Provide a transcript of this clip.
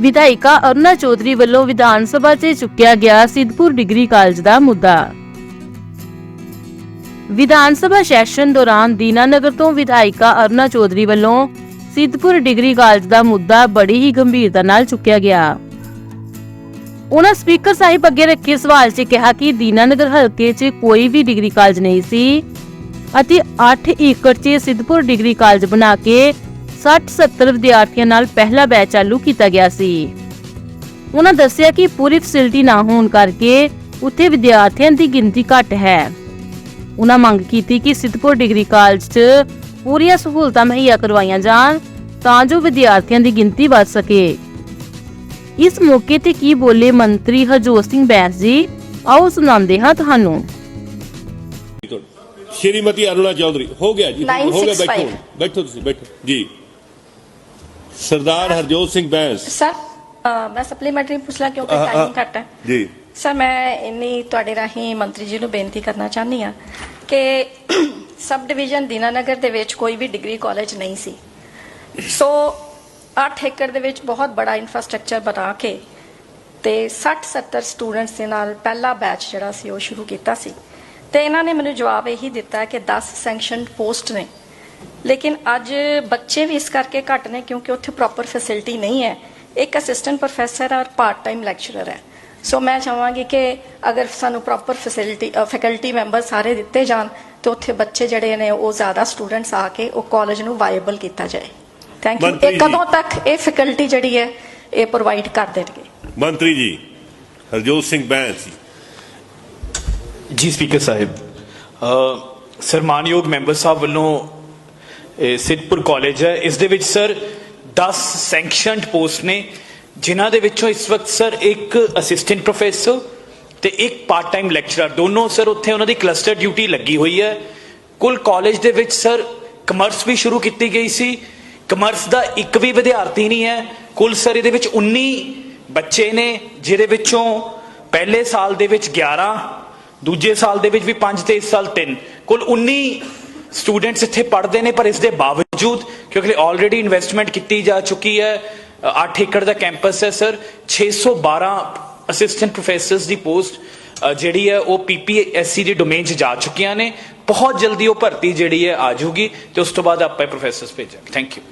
ਵਿਧਾਇਕਾ ਅਰੁਣਾ ਚੌਧਰੀ ਵੱਲੋਂ ਵਿਧਾਨ ਸਭਾ 'ਚ ਚੁੱਕਿਆ ਗਿਆ ਸਿੱਧਪੁਰ ਡਿਗਰੀ ਕਾਲਜ ਦਾ ਮੁੱਦਾ। ਵਿਧਾਨ ਸਭਾ ਸੈਸ਼ਨ ਦੌਰਾਨ ਦੀਨਾਨਗਰ ਤੋਂ ਵਿਧਾਇਕਾ ਅਰੁਣਾ ਚੌਧਰੀ ਵੱਲੋਂ ਸਿੱਧਪੁਰ ਡਿਗਰੀ ਕਾਲਜ ਦਾ ਮੁੱਦਾ ਬੜੀ ਹੀ ਗੰਭੀਰਤਾ ਨਾਲ ਚੁੱਕਿਆ ਗਿਆ। ਉਹਨਾਂ ਸਪੀਕਰ ਸਾਹਿਬ ਅੱਗੇ ਰੱਖੇ ਸਵਾਲ 'ਚ ਕਿਹਾ ਕਿ ਦੀਨਾਨਗਰ ਹਲਕੇ 'ਚ ਕੋਈ ਵੀ ਡਿਗਰੀ ਕਾਲਜ ਨਹੀਂ ਸੀ ਅਤੇ 8 ਏਕੜ 'ਚ ਸਿੱਧਪੁਰ ਡਿਗਰੀ ਕਾਲਜ ਬਣਾ ਕੇ 60-70 ਵਿਦਿਆਰਥੀਆਂ ਨਾਲ ਪਹਿਲਾ ਬੈਚ ਚਾਲੂ ਕੀਤਾ ਗਿਆ ਸੀ। ਉਹਨਾਂ ਦੱਸਿਆ ਕਿ ਪੂਰੀ ਫੈਸਿਲਿਟੀ ਨਾ ਹੋਣ ਕਰਕੇ ਉੱਥੇ ਵਿਦਿਆਰਥੀਆਂ ਦੀ ਗਿਣਤੀ ਘੱਟ ਹੈ। ਉਹਨਾਂ ਮੰਗ ਕੀਤੀ ਕਿ ਸਿੱਧਪੁਰ ਡਿਗਰੀ ਕਾਲਜ 'ਚ ਪੂਰੀਆਂ ਸਹੂਲਤਾਂ ਮੁਹੱਈਆ ਕਰਵਾਈਆਂ ਜਾਣ ਤਾਂ ਜੋ ਵਿਦਿਆਰਥੀਆਂ ਦੀ ਗਿਣਤੀ ਵੱਧ ਸਕੇ। ਇਸ ਮੌਕੇ ਤੇ ਕੀ ਬੋਲੇ ਮੰਤਰੀ ਹਰਜੋਤ ਸਿੰਘ ਬੈਂਸ ਜੀ ਆਓ ਸੁਣਾਉਂਦੇ ਹਾਂ ਤੁਹਾਨੂੰ। ਸ਼੍ਰੀਮਤੀ ਅਰੁਣਾ ਚੌਧਰੀ ਹੋ ਗਿਆ ਜੀ ਹੋ ਗਿਆ 965 ਬੈਠੋ ਬੈਠੋ ਤੁਸੀਂ ਬੈਠੋ। ਜੀ। ਸਰਦਾਰ ਹਰਜੋਤ ਸਿੰਘ ਬੈਂਸ। ਸਰ ਮੈਂ ਸਪਲੀਮੈਂਟਰੀ ਪੁੱਛ ਲਾਂ ਕਿਉਂਕਿ ਹਾਂ। ਟਾਈਮ ਘੱਟ ਹੈ। ਜੀ। ਸਰ ਮੈਂ ਇੰਨੀ ਤੁਹਾਡੇ ਰਾਹੀਂ ਮੰਤਰੀ ਜੀ ਨੂੰ ਬੇਨਤੀ ਕਰਨਾ ਚਾਹੁੰਦੀ ਆ ਕਿ ਸਬ ਡਿਵੀਜ਼ਨ ਦੀਨਾਨਗਰ ਦੇ ਵਿੱਚ ਕੋਈ ਵੀ ਡਿਗਰੀ ਕਾਲਜ ਨਹੀਂ ਸੀ। ਸੋ 8 ਏਕੜ ਦੇ ਵਿੱਚ ਬਹੁਤ ਬੜਾ ਇਨਫਰਾਸਟ੍ਰਕਚਰ ਬਣਾ ਕੇ ਤੇ 60 70 ਸਟੂਡੈਂਟਸ ਦੇ ਨਾਲ ਪਹਿਲਾ ਬੈਚ ਜਿਹੜਾ ਸੀ ਉਹ ਸ਼ੁਰੂ ਕੀਤਾ ਸੀ। ਤੇ ਇਹਨਾਂ ਨੇ ਮੈਨੂੰ ਜਵਾਬ ਇਹੀ ਦਿੱਤਾ ਕਿ 10 ਸੈਂਕਸ਼ਨ ਪੋਸਟ ਨੇ। ਲੇਕਿਨ ਅੱਜ ਬੱਚੇ ਵੀ ਇਸ ਕਰਕੇ ਘੱਟ ਨੇ ਕਿਉਂਕਿ ਉੱਥੇ ਪ੍ਰੋਪਰ ਫੈਸਿਲਿਟੀ ਨਹੀਂ ਹੈ। ਇੱਕ ਅਸਿਸਟੈਂਟ ਪ੍ਰੋਫੈਸਰ ਔਰ ਪਾਰਟ ਟਾਈਮ ਲੈਕਚਰਰ ਹੈ। ਸੋ ਮੈਂ ਚਾਹਾਂਗੀ ਕਿ ਅਗਰ ਸਾਨੂੰ ਪ੍ਰੋਪਰ ਫੈਸਿਲਿਟੀ ਫੈਕਲਟੀ ਮੈਂਬਰ ਸਾਰੇ ਦਿੱਤੇ ਜਾਣ ਤੇ ਉੱਥੇ ਬੱਚੇ ਜਿਹੜੇ ਨੇ ਉਹ ਜ਼ਿਆਦਾ ਸਟੂਡੈਂਟਸ ਆ ਕੇ ਉਹ ਕਾਲਜ ਨੂੰ ਵਾਇਬਲ ਕੀਤਾ ਜਾਏ। ਥੈਂਕ ਯੂ ਇਹ। ਕਦੋਂ ਤੱਕ ਇਹ ਫੈਕਲਟੀ ਜਿਹੜੀ ਹੈ ਇਹ ਪ੍ਰੋਵਾਈਡ ਕਰ ਦੇਣਗੇ? ਮੰਤਰੀ ਜੀ ਹਰਜੋਤ ਸਿੰਘ ਬੈਂਸ ਜੀ। ਸਪੀਕਰ ਸਾਹਿਬ ਅ, ਸਨਮਾਨਯੋਗ ਮੈਂਬਰ ਸਾਹਿਬ ਵੱਲੋਂ ਸਿੱਧਪੁਰ ਕਾਲਜ ਹੈ। ਇਸ ਦੇ ਵਿੱਚ ਸਰ 10 ਸੈਂਕਸ਼ਨਡ ਪੋਸਟ ਨੇ, ਜਿਨ੍ਹਾਂ ਦੇ ਵਿੱਚੋਂ ਇਸ ਵਕਤ ਸਰ ਇੱਕ ਅਸਿਸਟੈਂਟ ਪ੍ਰੋਫੈਸਰ ਤੇ ਇੱਕ ਪਾਰਟ ਟਾਈਮ ਲੈਕਚਰਰ ਦੋਨੋਂ ਸਰ ਉੱਥੇ ਉਹਨਾਂ ਦੀ ਕਲਸਟਰ ਡਿਊਟੀ ਲੱਗੀ ਹੋਈ ਹੈ। ਕੁੱਲ ਕਾਲਜ ਦੇ ਵਿੱਚ ਸਰ ਕਮਰਸ ਵੀ ਸ਼ੁਰੂ ਕੀਤੀ ਗਈ ਸੀ। ਕਮਰਸ ਦਾ ਇੱਕ ਵੀ ਵਿਦਿਆਰਥੀ ਨਹੀਂ ਹੈ। ਕੁੱਲ ਸਰ ਇਹਦੇ ਵਿੱਚ 19 ਬੱਚੇ ਨੇ, ਜਿਹਦੇ ਵਿੱਚੋਂ ਪਹਿਲੇ ਸਾਲ ਦੇ ਵਿੱਚ 11 ਦੂਜੇ ਸਾਲ ਦੇ ਵਿੱਚ ਵੀ 5 ਤੇ ਇਸ ਸਾਲ 3 ਕੁੱਲ 19 ਸਟੂਡੈਂਟਸ ਇੱਥੇ ਪੜ੍ਹਦੇ ਨੇ, ਪਰ ਇਸ ਦੇ ਬਾਵਜੂਦ, ਕਿਉਂਕਿ ਆਲਰੇਡੀ ਇਨਵੈਸਟਮੈਂਟ ਕੀਤੀ ਜਾ ਚੁੱਕੀ ਹੈ 8 ਏਕੜ ਦਾ ਕੈਂਪਸ ਹੈ ਸਰ 612 ਅਸਿਸਟੈਂਟ ਪ੍ਰੋਫੈਸਰਸ ਦੀ ਪੋਸਟ ਜਿਹੜੀ ਹੈ ਉਹ ਪੀਪੀਐਸਸੀ ਦੀ ਡੋਮੇਨ 'ਚ ਜਾ ਚੁੱਕੀਆਂ ਨੇ। ਬਹੁਤ ਜਲਦੀ ਉਹ ਭਰਤੀ ਜਿਹੜੀ ਹੈ ਆ ਜਾਊਗੀ ਤੇ ਉਸ ਤੋਂ ਬਾਅਦ ਆਪਾਂ ਪ੍ਰੋਫੈਸਰਸ ਭੇਜਾਂਗੇ। Thank you